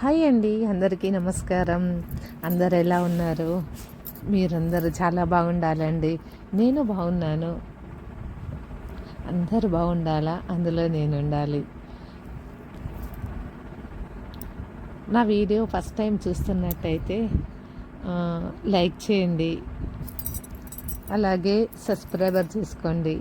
Hi అండి అందరికీ నమస్కారం. అందరు ఎలా ఉన్నారు? మీరందరూ చాలా బాగుండాలండి. నేను బాగున్నాను. అందరూ బాగుండాలా? అందులో నేను ఉండాలి. నా వీడియో ఫస్ట్ టైం చూస్తున్నట్టయితే లైక్ చేయండి. అలాగే సబ్స్క్రైబర్ చేసుకోండి.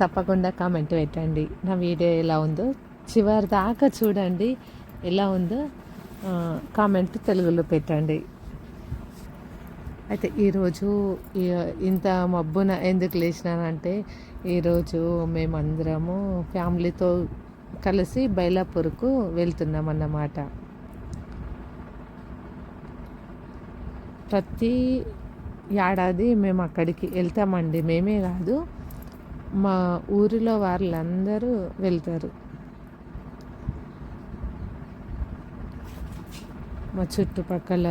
తప్పకుండా కామెంట్ పెట్టండి. నా వీడియో ఎలా ఉందో చివరి దాకా చూడండి. ఎలా ఉందో కామెంట్ తెలుగులో పెట్టండి. అయితే ఈరోజు ఇంత మబ్బున ఎందుకు లేచినానంటే ఈరోజు మేమందరము ఫ్యామిలీతో కలిసి బైలాపూర్కు వెళ్తున్నాం అన్నమాట ప్రతి ఏడాది మేము అక్కడికి వెళ్తామండి. మేమే కాదు మా ఊరిలో వాళ్ళందరూ వెళ్తారు. మా చుట్టుపక్కల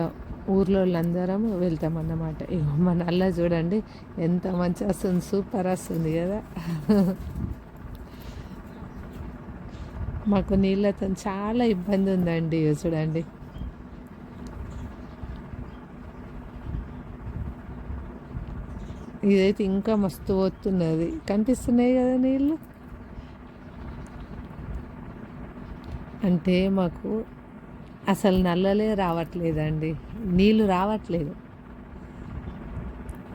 ఊర్లో వాళ్ళందరం వెళ్తామన్నమాట. ఇగో మా అల్లా చూడండి ఎంత మంచి వస్తుంది సూపర్ వస్తుంది కదా. మాకు నీళ్ళతో చాలా ఇబ్బంది ఉందండి చూడండి. ఇదైతే ఇంకా మస్తు పోతున్నది కనిపిస్తున్నాయి కదా నీళ్ళు? అంటే మాకు అసలు నల్లలే రావట్లేదండి. నీళ్ళు రావట్లేదు.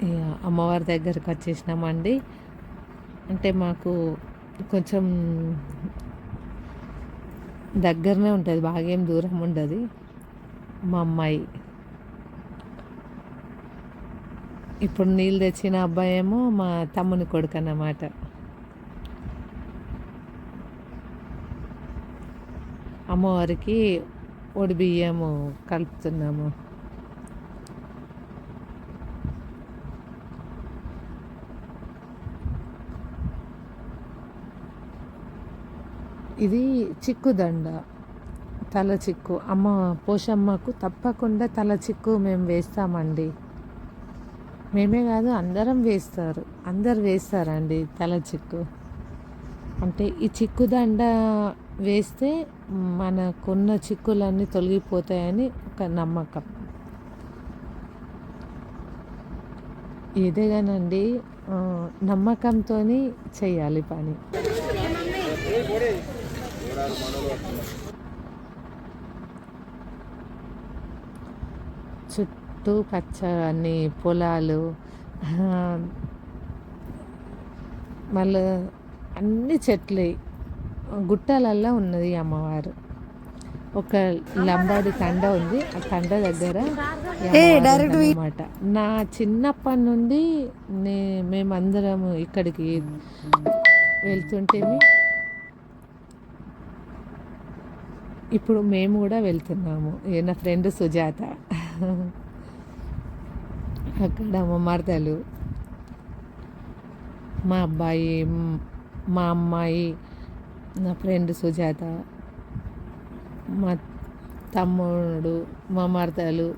ఇక అమ్మవారి దగ్గరకు వచ్చేసినామండి. అంటే మాకు కొంచెం దగ్గరనే ఉంటుంది బాగేం దూరం ఉండదు. మా అమ్మాయి. ఇప్పుడు నీళ్ళు తెచ్చిన అబ్బాయి ఏమో మా తమ్ముని కొడుకు అన్నమాట. అమ్మవారికి ఒడి బియ్యము కలుపుతున్నాము. ఇది చిక్కుదండ తల చిక్కు. అమ్మ పోషమ్మకు తప్పకుండా తల చిక్కు మేము వేస్తామండి. మేమే కాదు అందరం వేస్తారు. అందరు వేస్తారండి తల చిక్కు. అంటే ఈ చిక్కుదండ వేస్తే మనకున్న చిక్కులన్నీ తొలగిపోతాయని ఒక నమ్మకం. ఇదేగానండి నమ్మకంతో చేయాలి పని. చుట్టూ పచ్చని పొలాలు మళ్ళీ అన్ని చెట్లే. గుట్టలల్లో ఉన్నది అమ్మవారు. ఒక లంబాడి తండ ఉంది. ఆ తండ దగ్గర అనమాట నా చిన్నప్పటి నుండి నే మేమందరం ఇక్కడికి వెళ్తుంటేమి ఇప్పుడు మేము కూడా వెళ్తున్నాము. నా ఫ్రెండ్ సుజాత. అక్కడ మా మరదలు మా అబ్బాయి మా అమ్మాయి నా ఫ్రెండ్ సుజాత మా తమ్ముడు మా మరదలు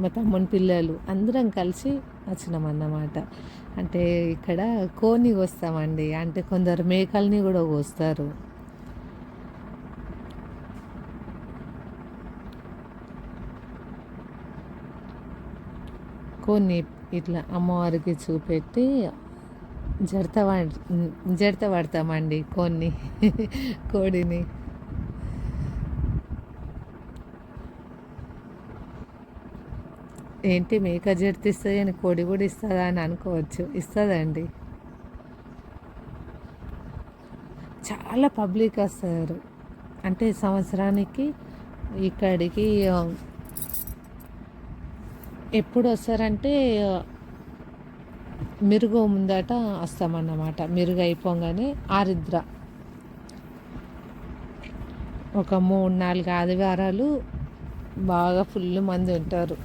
మా తమ్ముని పిల్లలు అందరం కలిసి వచ్చినామన్నమాట. అంటే ఇక్కడ కోని కోస్తామండి అంటే కొందరు మేకల్ని కూడా కోస్తారు. కొన్ని ఇట్లా అమ్మవారికి చూపెట్టి జడత జడత పడతామండి కొన్ని కోడిని. ఏంటి మేక జడత ఇస్తుంది అని కోడి కూడా ఇస్తుందా అని అనుకోవచ్చు. ఇస్తుందండి. చాలా పబ్లిక్ వస్తారు. అంటే సంవత్సరానికి ఇక్కడికి ఎప్పుడు వస్తారంటే మెరుగు ముందట వస్తామన్నమాట మెరుగు అయిపోగానే ఆరిద్ర. ఒక మూడు నాలుగు ఆదివారాలు బాగా ఫుల్ మంది ఉంటారు.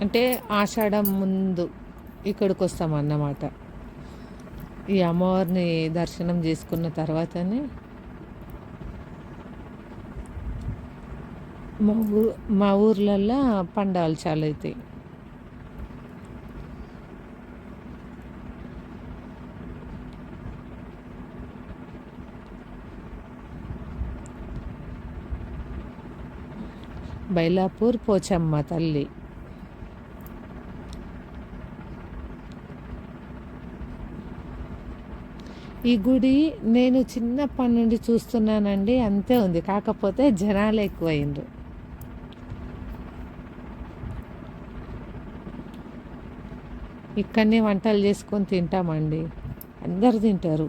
అంటే ఆషాఢం ముందు ఇక్కడికి వస్తామన్నమాట ఈ అమ్మవారిని దర్శనం చేసుకున్న తర్వాతనే మా ఊ మా ఊర్లల్లో పండుగలు చాలా అవుతాయి బైలాపూర్ పోచమ్మ తల్లి. ఈ గుడి నేను చిన్నప్పటి నుండి చూస్తున్నానండి అంతే ఉంది. కాకపోతే జనాలు ఎక్కువైండ్రు. ఇక్కడనే వంటలు చేసుకొని తింటామండి. అందరు తింటారు.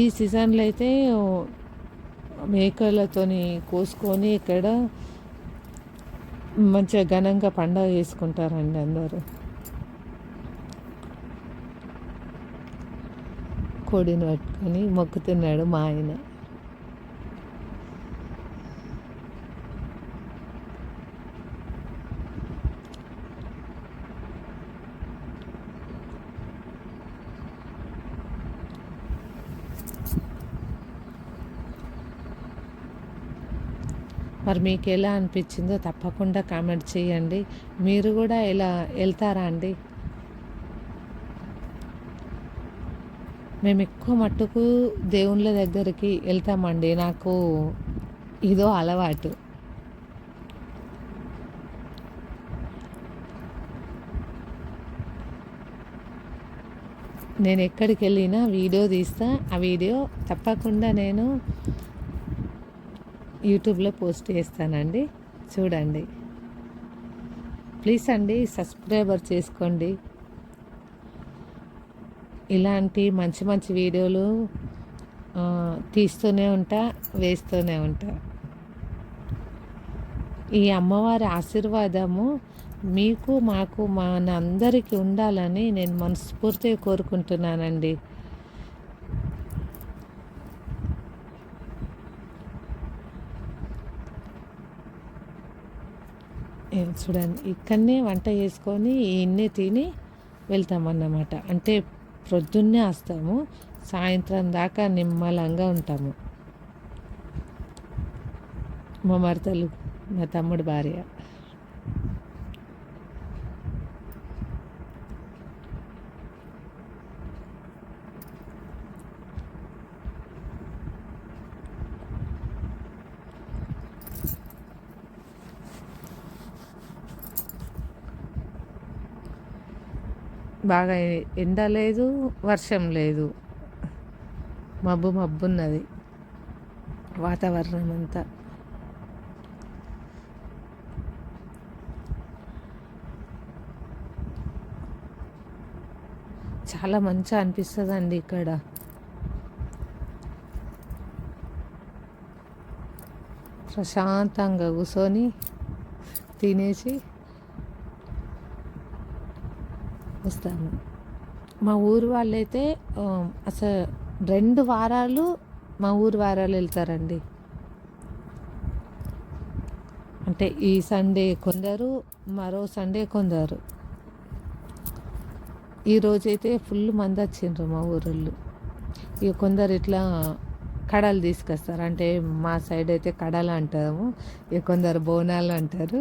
ఈ సీజన్లో అయితే మేకలతోని కోసుకొని ఇక్కడ మంచిగా ఘనంగా పండగ చేసుకుంటారండి అందరూ. కోడిని పట్టుకొని మొక్కుతున్నాడు మా ఆయన. మరి మీకు ఎలా అనిపించిందో తప్పకుండా కామెంట్ చేయండి. మీరు కూడా ఇలా వెళ్తారా అండి? మేము ఎక్కువ మట్టుకు దేవుళ్ళ దగ్గరికి వెళ్తామండి. నాకు ఇదో అలవాటు. నేను ఎక్కడికి వెళ్ళినా వీడియో తీస్తా. ఆ వీడియో తప్పకుండా నేను యూట్యూబ్లో పోస్ట్ చేస్తానండి. చూడండి. ప్లీజ్ అండి సబ్స్క్రైబర్ చేసుకోండి. ఇలాంటి మంచి మంచి వీడియోలు తీస్తూనే ఉంటా వేస్తూనే ఉంటా. ఈ అమ్మవారి ఆశీర్వాదము మీకు మాకు మన అందరికీ ఉండాలని నేను మనస్ఫూర్తిగా కోరుకుంటున్నానండి. చూడండి ఇక్కడనే వంట చేసుకొని ఇన్నే తిని వెళ్తామన్నమాట. అంటే ప్రొద్దున్నే వస్తాము సాయంత్రం దాకా నిమ్మలంగా ఉంటాము. మా మరతలు మా తమ్ముడు భార్య. బాగా ఎండ లేదు వర్షం లేదు. మబ్బు మబ్బు ఉన్నది వాతావరణం అంతా. చాలా మంచిగా అనిపిస్తుందండి ఇక్కడ. ప్రశాంతంగా కూర్చొని తినేసి వస్తాము మా ఊరు వాళ్ళైతే అసలు రెండు వారాలు మా ఊరు వారాలు వెళ్తారండి. అంటే ఈ సండే కొందరు మరో సండే కొందరు. ఈరోజైతే ఫుల్ మంది వచ్చిండ్రు మా ఊరోళ్ళు. ఇక కొందరు ఇట్లా కడలు తీసుకొస్తారు. అంటే మా సైడ్ అయితే కడలు అంటాము ఇక కొందరు బోనాలు అంటారు.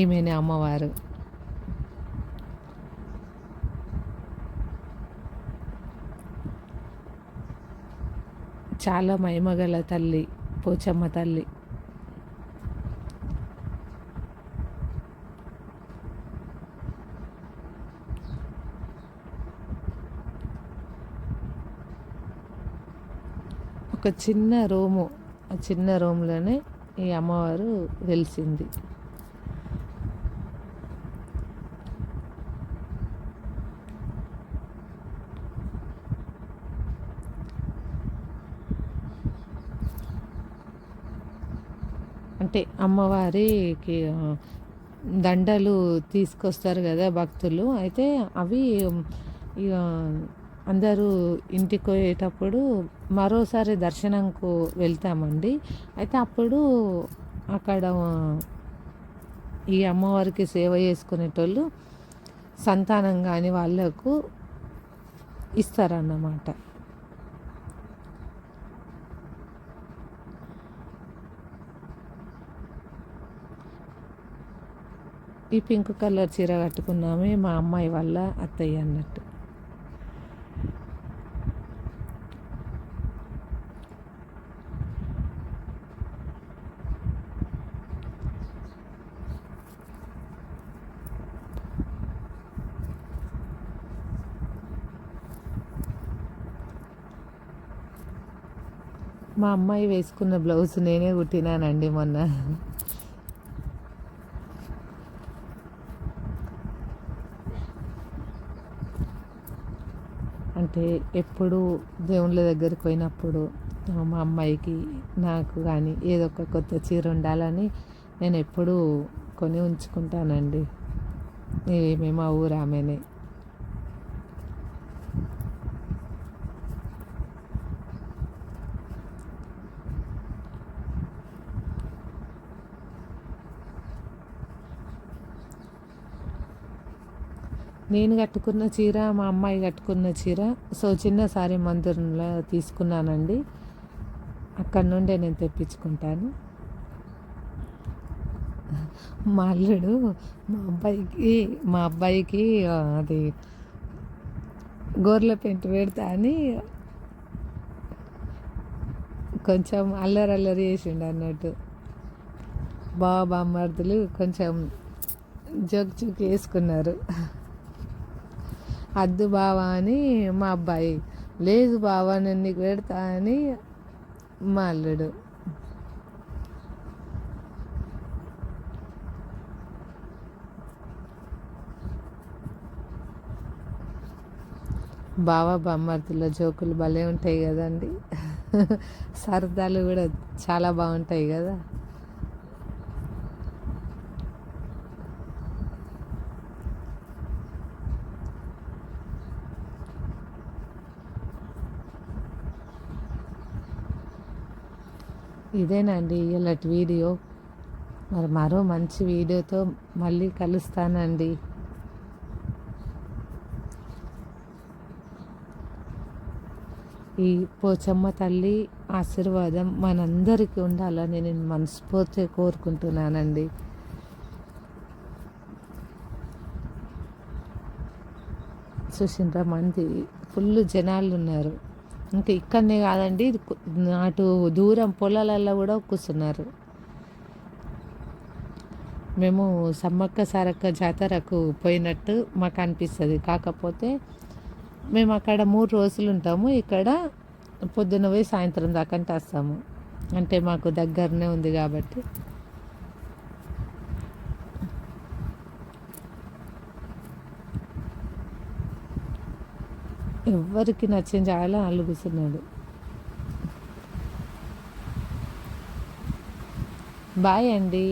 ఈమెనే అమ్మవారు. చాలా మహిమగల తల్లి పోచమ్మ తల్లి. ఒక చిన్న రూము ఆ చిన్న రూమ్లోనే ఈ అమ్మవారు వెలిసింది. అంటే అమ్మవారికి దండలు తీసుకొస్తారు కదా భక్తులు. అయితే అవి ఇక అందరూ ఇంటికి పోయేటప్పుడు మరోసారి దర్శనంకు వెళ్తామండి. అయితే అప్పుడు అక్కడ ఈ అమ్మవారికి సేవ చేసుకునేటోళ్ళు సంతానం కాని వాళ్ళకు ఇస్తారన్నమాట. ఈ పింక్ కలర్ చీర కట్టుకున్నామే మా అమ్మాయి వల్ల అత్తయ్య అన్నట్టు. మా అమ్మాయి వేసుకున్న బ్లౌజ్ నేనే కుట్టినానండి మొన్న. అంటే ఎప్పుడు దేవుళ్ళ దగ్గరికి పోయినప్పుడు మా అమ్మాయికి నాకు కానీ ఏదో ఒక కొత్త చీర ఉండాలని నేను ఎప్పుడూ కొని ఉంచుకుంటానండి. మేము మా ఊరు ఆమెనే. నేను కట్టుకున్న చీర మా అమ్మాయి కట్టుకున్న చీర. సో చిన్న సారీ మందిరంలో తీసుకున్నానండి. అక్కడ నుండే నేను తెప్పించుకుంటాను. మా అల్లుడు మా అబ్బాయికి మా అబ్బాయికి అది గోర్ల పెంట్ పెడతా అని కొంచెం అల్లరి అల్లరి చేసిండు అన్నట్టు. బాబా బామ్మర్దులు కొంచెం జోక్ జోక్ వేసుకున్నారు. అద్దు బావా అని మా అబ్బాయి. లేదు బావా నేను నీకు పెడతా అని మా అల్లుడు. బావా బామ్మర్తుల జోకులు భలే ఉంటాయి కదండి. సరదాలు కూడా చాలా బాగుంటాయి కదా. ఇదేనండి ఇలాంటి వీడియో. మరి మరో మంచి వీడియోతో మళ్ళీ కలుస్తానండి. ఈ పోచమ్మ తల్లి ఆశీర్వాదం మనందరికీ ఉండాలని నేను మనస్ఫూర్తిగా కోరుకుంటున్నానండి. చూసిండ్రా మంది ఫుల్ జనాలు ఉన్నారు ఇంకా ఇక్కడనే కాదండి అటు దూరం పొలాలలో కూడా కూర్చున్నారు. మేము సమ్మక్క సారక్క జాతరకు పోయినట్టు మాకు అనిపిస్తుంది. కాకపోతే మేము అక్కడ మూడు రోజులు ఉంటాము ఇక్కడ పొద్దున పోయి సాయంత్రం దాకా వస్తాము అంటే మాకు దగ్గరనే ఉంది కాబట్టి. ఎవరికి నచ్చిన ఛాయలో వాళ్ళు కూర్చున్నాడు. బాయ్ అండి.